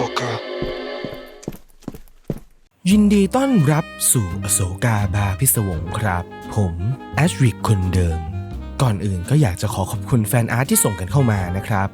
Ahsoka. ยินดีต้อนรับสู่อโศกาบาพิศวงครับ ผมแอชริกคนเดิม ก่อนอื่นก็อยากจะขอขอบคุณแฟนอาร์ตที่ส่งกันเข้ามานะครับ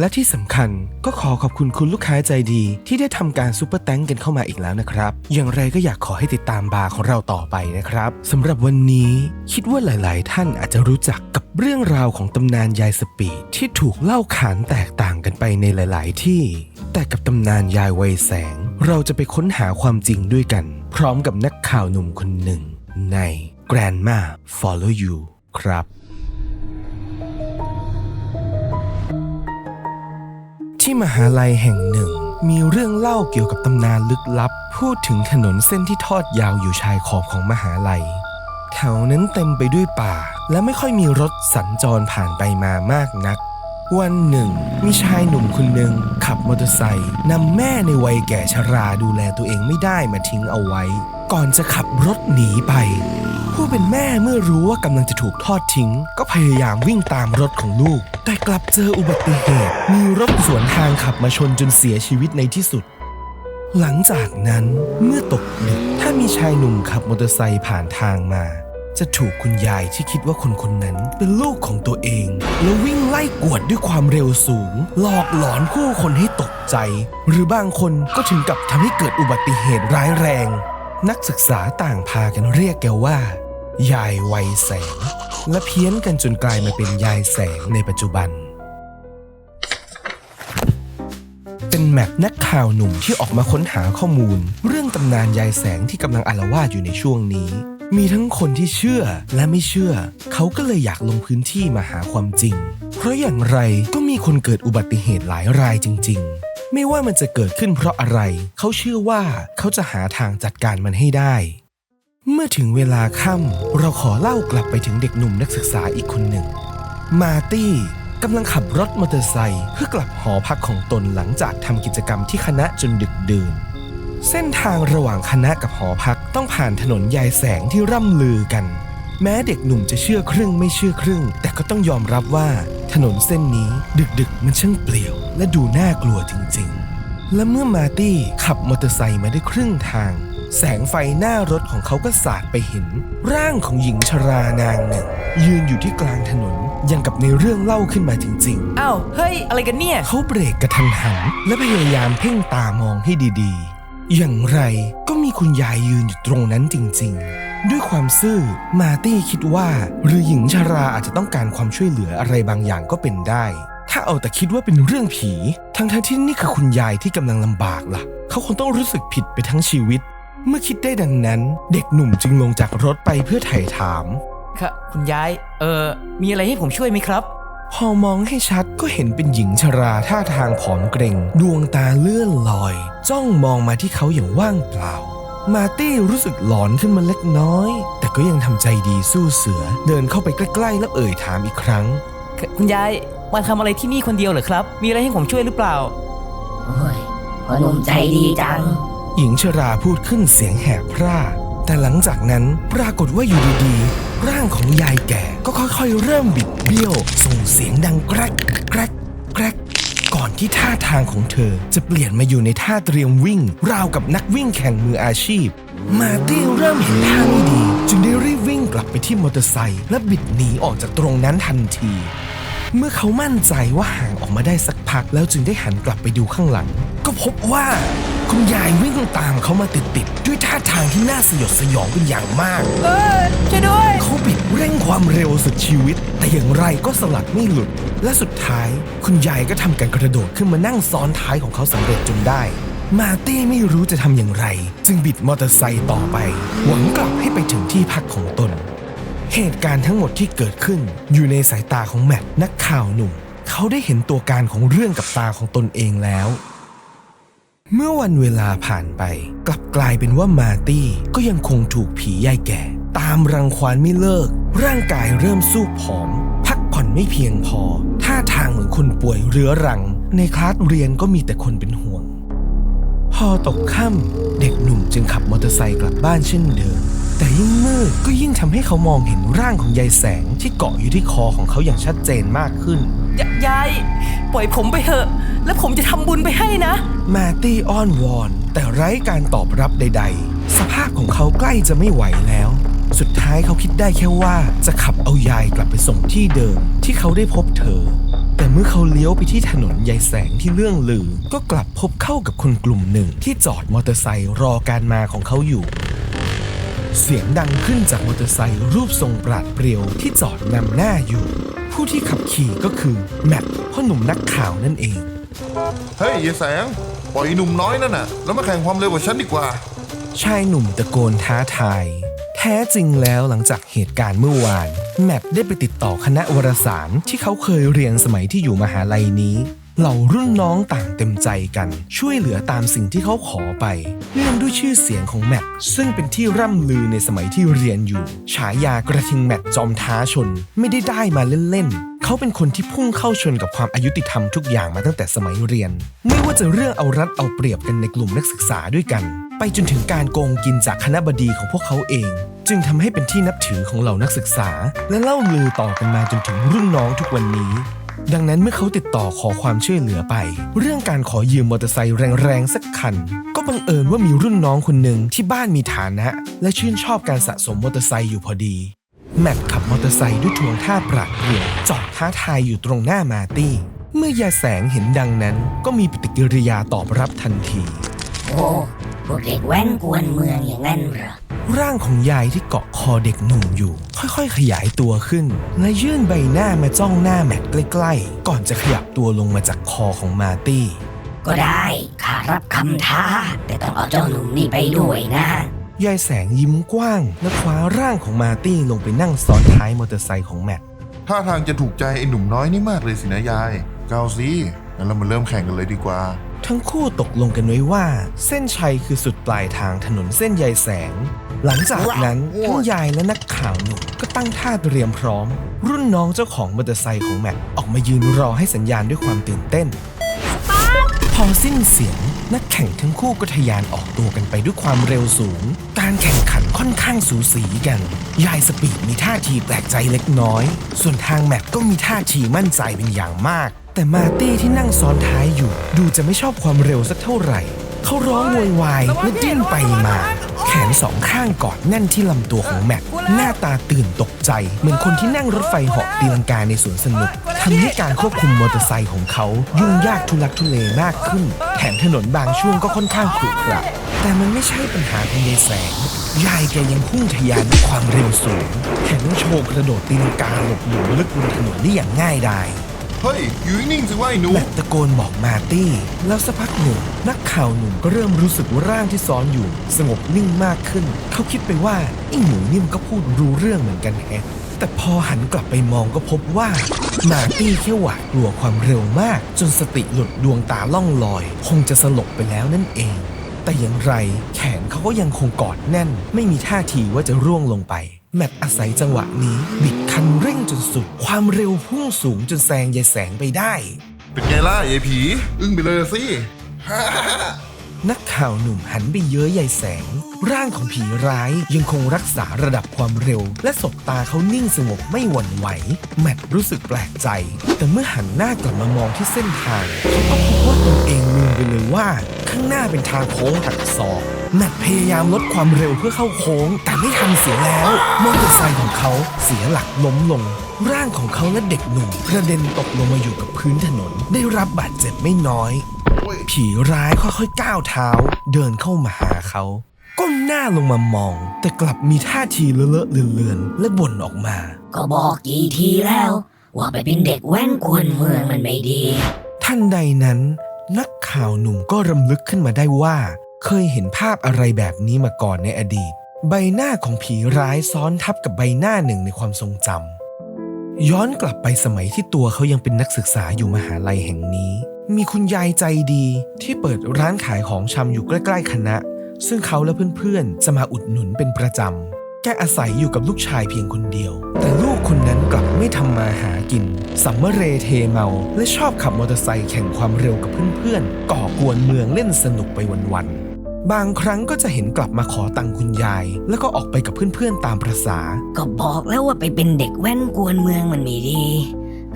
และที่สำคัญก็ขอขอบคุณคุณลูกค้าใจดีที่ได้ทำการซูเปอร์แตงกันเข้ามาอีกแล้วนะครับ อย่างไรก็อยากขอให้ติดตามบาร์ของเราต่อไปนะครับสำหรับวันนี้คิดว่าหลาย ๆ ท่านอาจจะรู้จักกับเรื่องราวของตำนานยายสปีดที่ถูกเล่าขานแตกต่างกันไปในหลาย ๆ ที่ แต่กับตำนานยายไวยแสง เราจะไปค้นหาความจริงด้วยกัน พร้อมกับนักข่าวหนุ่มคนหนึ่ง ใน Grandma Follow You ครับ ที่มหาลัยแห่งหนึ่ง มีเรื่องเล่าเกี่ยวกับตำนานลึกลับ พูดถึงถนนเส้นที่ทอดยาวอยู่ชายขอบของมหาลัย แถวนั้นเต็มไปด้วยป่า และไม่ค่อยมีรถสัญจรผ่านไปมามากนัก วันหนึ่ง มีชายหนุ่มคนหนึ่งขับมอเตอร์ไซค์นำแม่ในวัยแก่ชราดูแลตัวเองไม่ได้มาทิ้งเอาไว้ ก่อนจะขับรถหนีไป ผู้เป็นแม่เมื่อรู้ว่ากำลังจะถูกทอดทิ้ง ก็พยายามวิ่งตามรถของลูก แต่กลับเจออุบัติเหตุ มีรถสวนทางขับมาชนจนเสียชีวิตในที่สุด หลังจากนั้นเมื่อตกดึกถ้ามีชายหนุ่มขับมอเตอร์ไซค์ผ่านทางมา จะถูกคุณยายที่คิดว่าคนคนนั้นเป็นลูกของตัวเอง แล้ววิ่งไล่กวดด้วยความเร็วสูง หลอกหลอนผู้คนให้ตกใจ หรือบางคนก็ถึงกับทำให้เกิดอุบัติเหตุร้ายแรง นักศึกษาต่างพากันเรียกแกว่า ยายวัยแสง และเพี้ยนกันจนกลายมาเป็นยายแสงในปัจจุบัน เป็นแมปนักข่าวหนุ่มที่ออกมาค้นหาข้อมูล เรื่องตำนานยายแสงที่กำลังอาละวาดอยู่ในช่วงนี้ มีทั้งคนที่เชื่อและไม่เชื่อ เขาก็เลยอยากลงพื้นที่มาหาความจริง เพราะอย่างไรก็มีคนเกิดอุบัติเหตุหลายรายจริง ๆ ไม่ว่ามันจะเกิดขึ้นเพราะอะไร เขาเชื่อว่าเขาจะหาทางจัดการมันให้ได้ เมื่อถึงเวลาค่ำเราขอเล่ากลับไปถึงเด็กหนุ่มนักศึกษาอีกคนหนึ่ง มาตี้กำลังขับรถมอเตอร์ไซค์เพื่อกลับหอพักของตนหลังจากทำกิจกรรมที่คณะจนดึกดื่น เส้นทางระหว่างคณะกับหอพักต้องผ่านถนนยายแสงที่ร่ำลือกัน แม้เด็กหนุ่มจะเชื่อครึ่งไม่เชื่อครึ่ง แต่ก็ต้องยอมรับว่า ถนนเส้นนี้ดึกๆมันช่างเปลี่ยว และดูน่ากลัวจริงๆ และเมื่อมาร์ตี้ขับมอเตอร์ไซค์มาได้ครึ่งทาง แสงไฟหน้ารถของเขาก็สาดไปเห็น ร่างของหญิงชรานางหนึ่ง ยืนอยู่ที่กลางถนนยังกับในเรื่องเล่าขึ้นมาจริงอ้าว เฮ้ย อะไรกันเนี่ยๆเขาเบรกกระทันหัน และพยายามเพ่งตามองให้ดีๆ อย่างไรก็มีคุณยายยืนอยู่ตรงนั้นจริงๆ ด้วยความซื่อมาร์ตี้คิดว่า หรือหญิงชราอาจจะต้องการความช่วยเหลืออะไรบางอย่างก็เป็นได้ ถ้าเอาแต่คิดว่าเป็นเรื่องผี ทั้งๆที่นี่คือคุณยายที่กำลังลำบากล่ะ เขาคงต้องรู้สึกผิดไปทั้งชีวิต เมื่อคิดได้ดังนั้น เด็กหนุ่มจึงลงจากรถไปเพื่อไถ่ถาม ค่ะ คุณยาย เออมีอะไรให้ผมช่วยไหมครับ พอมองให้ชัดก็เห็นเป็นหญิงชราท่าทางผอมเกรงดวงตาเลื่อนลอย จ้องมองมาที่เขาอย่างว่างเปล่า มาร์ตี้รู้สึกหลอนขึ้นมาเล็กน้อย แต่ก็ยังทำใจดีสู้เสือ เดินเข้าไปใกล้ๆแล้วเอ่ยถามอีกครั้ง คุณยาย มาทำอะไรที่นี่คนเดียวเหรอครับ มีอะไรให้ผมช่วยหรือเปล่า โอ้ยพ่อหนุ่มใจดีจัง หญิงชราพูดขึ้นเสียงแหบพร่า แต่หลังจากนั้นปรากฏว่าอยู่ดีๆ ร่างของยายแก่ก็ค่อยๆ เริ่มบิดเบี้ยว ส่งเสียงดังแกรกแกรกแกรกก่อนที่ท่าทางของเธอจะเปลี่ยนมาอยู่ในท่าเตรียมวิ่ง ราวกับนักวิ่งแข่งมืออาชีพ มาร์ตี้เริ่มเห็นท่าไม่ดี จึงได้รีบวิ่งกลับไปที่มอเตอร์ไซค์และบิดหนีออกจากตรงนั้นทันที เมื่อเขามั่นใจว่าห่างออกมาได้สักพักแล้วจึงได้หันกลับไปดูข้างหลัง ก็พบว่าคุณยายวิ่งตามเขามาติดๆด้วยท่าทางที่น่าสยดสยองเป็นอย่างมาก เออช่วยด้วยเขาบิดเร่งความเร็วสุดชีวิต แต่อย่างไรก็สลัดไม่หลุด และสุดท้าย คุณยายก็ทำการกระโดดขึ้นมานั่งซ้อนท้ายของเขาสำเร็จจนได้ มาร์ตี้ไม่รู้จะทำอย่างไร จึงบิดมอเตอร์ไซค์ต่อไป หวังกลับให้ไปถึงที่พักของตน เหตุการณ์ทั้งหมดที่เกิดขึ้นอยู่ในสายตาของแมทนักข่าวหนุ่ม เขาได้เห็นตัวการของเรื่องกับตาของตนเองแล้ว เมื่อวันเวลาผ่านไป กลับกลายเป็นว่ามาตี้ก็ยังคงถูกผียายแก่ ตามรังควานไม่เลิก ร่างกายเริ่มสู้ผอม พักผ่อนไม่เพียงพอ ท่าทางเหมือนคนป่วยเรื้อรัง ในคลาสเรียนก็มีแต่คนเป็นห่วง พอตกค่ำเด็กหนุ่มจึงขับมอเตอร์ไซค์กลับบ้านเช่นเดิม แต่ยิ่งมืดก็ยิ่งทำให้เขามองเห็นร่างของยายแสงที่เกาะอยู่ที่คอของเขาอย่างชัดเจนมากขึ้น ยยาย ปล่อยผมไปเถอะ แล้วผมจะทำบุญไปให้นะ มาร์ตี้อ้อนวอน แต่ไร้การตอบรับใด ๆ สภาพของเขาใกล้จะไม่ไหวแล้ว สุดท้ายเขาคิดได้แค่ว่าจะขับเอายายกลับไปส่งที่เดิม ที่เขาได้พบเธอ แต่เมื่อเขาเลี้ยวไปที่ถนนยายแสงที่เรื่องลือ ก็กลับพบเข้ากับคนกลุ่มหนึ่งที่จอดมอเตอร์ไซค์รอการมาของเขาอยู่ เสียงดังขึ้นจากมอเตอร์ไซค์รูปทรงปราดเปรียวที่จอดนำหน้าอยู่ ผู้ที่ขับขี่ก็คือ แมทพ่อหนุ่มนักข่าวนั่นเอง เฮ้ยยายแสง ปล่อยไอ้หนุ่มน้อยนั่นน่ะ แล้วมาแข่งความเร็วกับฉันดีกว่า ชายหนุ่มตะโกนท้าทาย แท้จริงแล้วหลังจากเหตุการณ์เมื่อวาน แมทได้ไปติดต่อคณะวารสารที่เขาเคยเรียนสมัยที่อยู่มหาลัยนี้ เหล่ารุ่นน้องต่างเต็มใจกัน ช่วยเหลือตามสิ่งที่เขาขอไป เนื่องด้วยชื่อเสียงของแมทซึ่งเป็นที่ร่ำลือในสมัยที่เรียนอยู่ ฉายากระทิงแมทจอมท้าชนไม่ได้ได้มาเล่นๆเขาเป็นคนที่พุ่งเข้าชนกับความอายุติธรรมทุกอย่างมาตั้งแต่สมัยเรียน ไม่ว่าจะเรื่องเอารัดเอาเปรียบกันในกลุ่มนักศึกษาด้วยกัน ไปจนถึงการโกงกินจากคณะบดีของพวกเขาเอง จึงทำให้เป็นที่นับถือของเหล่านักศึกษา และเล่าลือต่อกันมาจนถึงรุ่นน้องทุกวันนี้ ดังนั้นเมื่อเขาติดต่อขอความช่วยเหลือไป เรื่องการขอยืมมอเตอร์ไซค์แรงๆสักคัน ก็บังเอิญว่ามีรุ่นน้องคนหนึ่งที่บ้านมีฐานะ และชื่นชอบการสะสมมอเตอร์ไซค์อยู่พอดี แมทขับมอเตอร์ไซค์ด้วยทวงท่าปราดเปรียวจอดท้าทายอยู่ตรงหน้ามาตี้ เมื่อยายแสงเห็นดังนั้น ก็มีปฏิกิริยาตอบรับทันที โอ้ วกเด็กแว้นกวนเมืองอย่างนั้นเหรอ ร่างของยายที่เกาะคอเด็กหนุ่มอยู่ ค่อยๆ ขยายตัวขึ้น และยื่นใบหน้ามาจ้องหน้าแมทใกล้ๆ ก่อนจะขยับตัวลงมาจากคอของมาร์ตี้ ก็ได้ข้ารับคำท้า แต่ต้องเอาเจ้าหนุ่มนี่ไปด้วยนะ ยายแสงยิ้มกว้าง และคว้าร่างของมาร์ตี้ลงไปนั่งซ้อนท้ายมอเตอร์ไซค์ของแมทท่าทางจะถูกใจไอ้หนุ่มน้อยนี่มากเลยสินะยาย เกาสิงั้นเรามาเริ่มแข่งกันเลยดีกว่า ทั้งคู่ตกลงกันไว้ว่า เส้นชัยคือสุดปลายทางถนนเส้นยายแสง หลังจากนั้นทั้งยายและนักข่าวหนุ่มก็ตั้งท่าเตรียมพร้อม รุ่นน้องเจ้าของมอเตอร์ไซค์ของแมทออกมายืนรอให้สัญญาณด้วยความตื่นเต้นพอสิ้นเสียง นักแข่งทั้งคู่ก็ทะยานออกตัวกันไปด้วยความเร็วสูง การแข่งขันค่อนข้างสูสีกัน ยายสปีดมีท่าทีแปลกใจเล็กน้อย ส่วนทางแมทก็มีท่าทีมั่นใจเป็นอย่างมาก แต่มาร์ตี้ที่นั่งซ้อนท้ายอยู่ ดูจะไม่ชอบความเร็วสักเท่าไหร่ เขาร้องโวยวายและดิ้นไปมา แขนสองข้างกอดแน่นที่ลำตัวของแมทหน้าตาตื่นตกใจ เหมือนคนที่นั่งรถไฟเหาะตีลังกาในสวนสนุกทำให้การควบคุมมอเตอร์ไซค์ของเขายุ่งยากทุลักทุเลมากขึ้น แถมถนนบางช่วงก็ค่อนข้างขรุขระแต่มันไม่ใช่ปัญหาของยายแสง ยายแกยังพุ่งทะยานด้วยความเร็วสูงแถมยังโชว์กระโดดตีลังกาหลบหลุมลึกบนถนนได้อย่างง่ายดาย เฮ้ย อยู่นิ่งๆสิว่าไอ้หนู แมทตะโกนบอกมาร์ตี้ แล้วสักพักหนึ่ง นักข่าวหนุ่มก็เริ่มรู้สึกว่าร่างที่ซ้อนอยู่ สงบนิ่งมากขึ้น เขาคิดไปว่าไอ้หนูนี่มันก็พูดรู้เรื่องเหมือนกันแฮะ แต่พอหันกลับไปมองก็พบว่า มาร์ตี้แค่หวาดกลัวความเร็วมาก จนสติหลุดดวงตาล่องลอย คงจะสลบไปแล้วนั่นเอง แต่อย่างไรแขนเขาก็ยังคงกอดแน่น ไม่มีท่าทีว่าจะร่วงลงไป แมทอาศัยจังหวะนี้ บิดคันเร่งจนสุด ความเร็วพุ่งสูงจนแซงยายแสงไปได้ เป็นไงล่ะยายผี อึ้งไปเลยสิ นักข่าวหนุ่มหันไปเย้ยยายแสง ร่างของผีร้ายยังคงรักษาระดับความเร็ว และสบตาเขานิ่งสงบไม่หวั่นไหว แมทรู้สึกแปลกใจ แต่เมื่อหันหน้ากลับมามองที่เส้นทางเขาก็พบว่าตนเองลืมไปเลยว่า ข้างหน้าเป็นทางโค้งหักศอก แมทพยายามลดความเร็วเพื่อเข้าโค้ง แต่ไม่ทันเสียแล้วมอเตอร์ไซค์ของเขาเสียหลักล้มลง ร่างของเขาและเด็กหนุ่มกระเด็นตกลงมาอยู่กับพื้นถนน ได้รับบาดเจ็บไม่น้อย ผีร้ายค่อยๆก้าวเท้า เดินเข้ามาหาเขาก้มหน้าลงมามอง แต่กลับมีท่าทีเลอะๆเลือนๆและบ่นออกมา ก็บอกกี่ทีแล้ว ว่าไปเป็นเด็กแว้นกวนเมืองมันไม่ดีทันใดนั้น นักข่าวหนุ่มก็รำลึกขึ้นมาได้ว่า เคยเห็นภาพอะไรแบบนี้มาก่อนในอดีต ใบหน้าของผีร้ายซ้อนทับกับใบหน้าหนึ่งในความทรงจำย้อนกลับไปสมัยที่ตัวเขายังเป็นนักศึกษาอยู่มหาลัยแห่งนี้ มีคุณยายใจดีที่เปิดร้านขายของชำอยู่ใกล้ๆคณะ ซึ่งเขาและเพื่อนๆ จะมาอุดหนุนเป็นประจำแกอาศัยอยู่กับลูกชายเพียงคนเดียว แต่ลูกคนนั้นกลับไม่ทำมาหากิน สัมมเรเทเมา และชอบขับมอเตอร์ไซค์แข่งความเร็วกับเพื่อนๆ ก่อกวนเมืองเล่นสนุกไปวันๆ บางครั้งก็จะเห็นกลับมาขอตังค์คุณยาย แล้วก็ออกไปกับเพื่อนๆตามประษา ก็บอกแล้วว่าไปเป็นเด็กแว้นกวนเมืองมันไม่ดี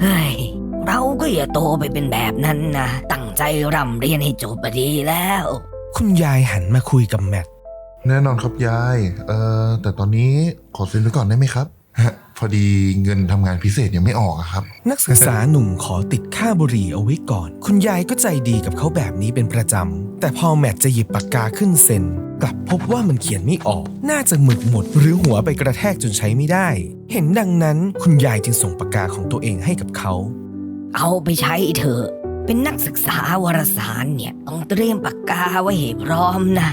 เฮ้ย เราก็อย่าโตไปเป็นแบบนั้นนะ ตั้งใจร่ำเรียนให้จบไปดีแล้ว คุณยายหันมาคุยกับแมท แน่นอนครับยาย เอ่อ แต่ตอนนี้ขอเซ็นไว้ก่อนได้ไหมครับฮะ พอดีเงินทำงานพิเศษยังไม่ออกอะครับ นักศึกษาหนุ่มขอติดค่าบุหรี่เอาไว้ก่อน คุณยายก็ใจดีกับเขาแบบนี้เป็นประจำ แต่พอแมทจะหยิบปากกาขึ้นเซ็น กลับพบว่ามันเขียนไม่ออก น่าจะหมึกหมดหรือหัวไปกระแทกจนใช้ไม่ได้ เห็นดังนั้นคุณยายจึงส่งปากกาของตัวเองให้กับเขา เอาไปใช้เถอะ เป็นนักศึกษาวารสารเนี่ยต้องเตรียมปากกาไว้ให้พร้อมนะ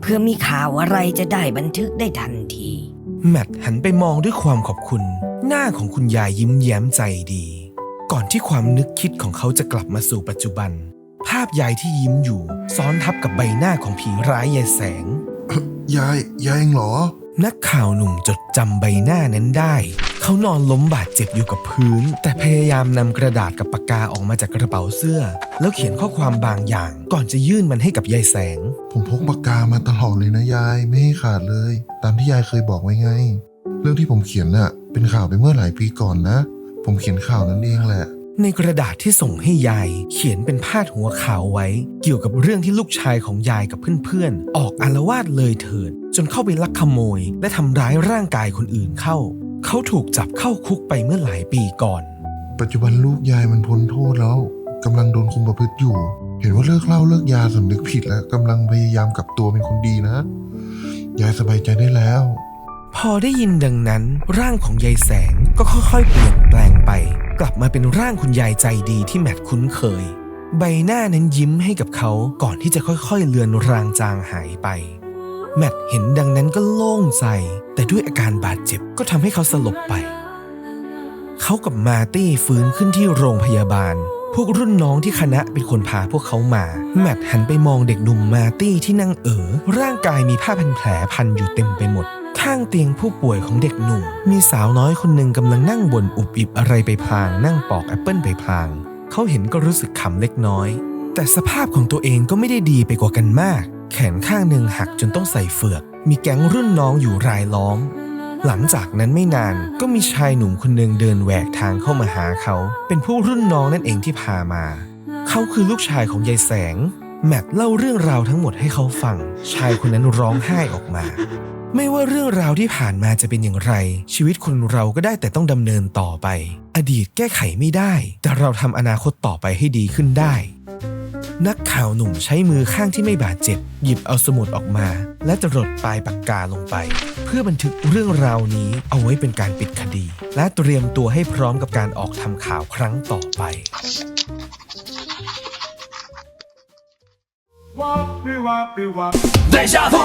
เพื่อมีข่าวอะไรจะได้บันทึกได้ทันที แมทหันไปมองด้วยความขอบคุณ หน้าของคุณยายยิ้มแย้มใจดี ก่อนที่ความนึกคิดของเขาจะกลับมาสู่ปัจจุบัน ภาพยายที่ยิ้มอยู่ ซ้อนทับกับใบหน้าของผีร้ายยายแสง ยาย ยายเองเหรอ นักข่าวหนุ่มจดจำใบหน้านั้นได้ เขานอนล้มบาดเจ็บอยู่กับพื้น แต่พยายามนำกระดาษกับปากกาออกมาจากกระเป๋าเสื้อ แล้วเขียนข้อความบางอย่าง ก่อนจะยื่นมันให้กับยายแสง ผมพกปากกามาตลอดเลยนะยาย ไม่ให้ขาดเลย ตามที่ยายเคยบอกไว้ไง เรื่องที่ผมเขียนน่ะ เป็นข่าวไปเมื่อหลายปีก่อนนะ ผมเขียนข่าวนั้นเองแหละ ในกระดาษที่ส่งให้ยาย เขียนเป็นพาดหัวข่าวไว้ เกี่ยวกับเรื่องที่ลูกชายของยายกับเพื่อนๆออกอารวาสเลยเถิด จนเข้าไปลักขโมย และทำร้ายร่างกายคนอื่นเข้า เขาถูกจับเข้าคุกไปเมื่อหลายปีก่อน ปัจจุบันลูกยายมันพ้นโทษแล้วกำลังโดนคุมประพฤติอยู่ เห็นว่าเลิกเหล่าเลิกยาสำนึกผิดแล้วกำลังพยายามกลับตัวเป็นคนดีนะ ยายสบายใจได้แล้ว พอได้ยินดังนั้นร่างของยายแสงก็ค่อยๆเปลี่ยนแปลงไป กลับมาเป็นร่างคุณยายใจดีที่แมทคุ้นเคย ใบหน้านั้นยิ้มให้กับเขาก่อนที่จะค่อยๆเลือนรางจางหายไป แมทเห็นดังนั้นก็โล่งใจ แต่ด้วยอาการบาดเจ็บก็ทำให้เขาสลบไป เขากับมาตี้ฟื้นขึ้นที่โรงพยาบาล พวกรุ่นน้องที่คณะเป็นคนพาพวกเขามา แมทหันไปมองเด็กหนุ่มมาตี้ที่นั่งเอ๋อร่างกายมีผ้าพันแผลพันอยู่เต็มไปหมดข้างเตียงผู้ป่วยของเด็กหนุ่ม มีสาวน้อยคนหนึ่งกำลังนั่งบนอุบอิบอะไรไปพลาง นั่งปอกแอปเปิลไปพลาง เขาเห็นก็รู้สึกขำเล็กน้อย แต่สภาพของตัวเองก็ไม่ได้ดีไปกว่ากันมาก แขนข้างหนึ่งหักจนต้องใส่เฟือก มีแก๊งรุ่นน้องอยู่รายล้อม หลังจากนั้นไม่นานก็มีชายหนุ่มคนหนึ่งเดินแหวกทางเข้ามาหาเขา เป็นผู้รุ่นน้องนั่นเองที่พามา เขาคือลูกชายของยายแสง แมทเล่าเรื่องราวทั้งหมดให้เขาฟัง ชายคนนั้นร้องไห้ออกมา ไม่ว่าเรื่องราวที่ผ่านมาจะเป็นอย่างไร ชีวิตคนเราก็ได้แต่ต้องดำเนินต่อไป อดีตแก้ไขไม่ได้ แต่เราทำอนาคตต่อไปให้ดีขึ้นได้ นักข่าวหนุ่มใช้มือข้างที่ไม่บาดเจ็บ หยิบเอาสมุดออกมา และจรดปลายปากกาลงไป เพื่อบันทึกเรื่องราวนี้เอาไว้เป็นการปิดคดี และเตรียมตัวให้พร้อมกับการออกทำข่าวครั้งต่อไป Deja vu.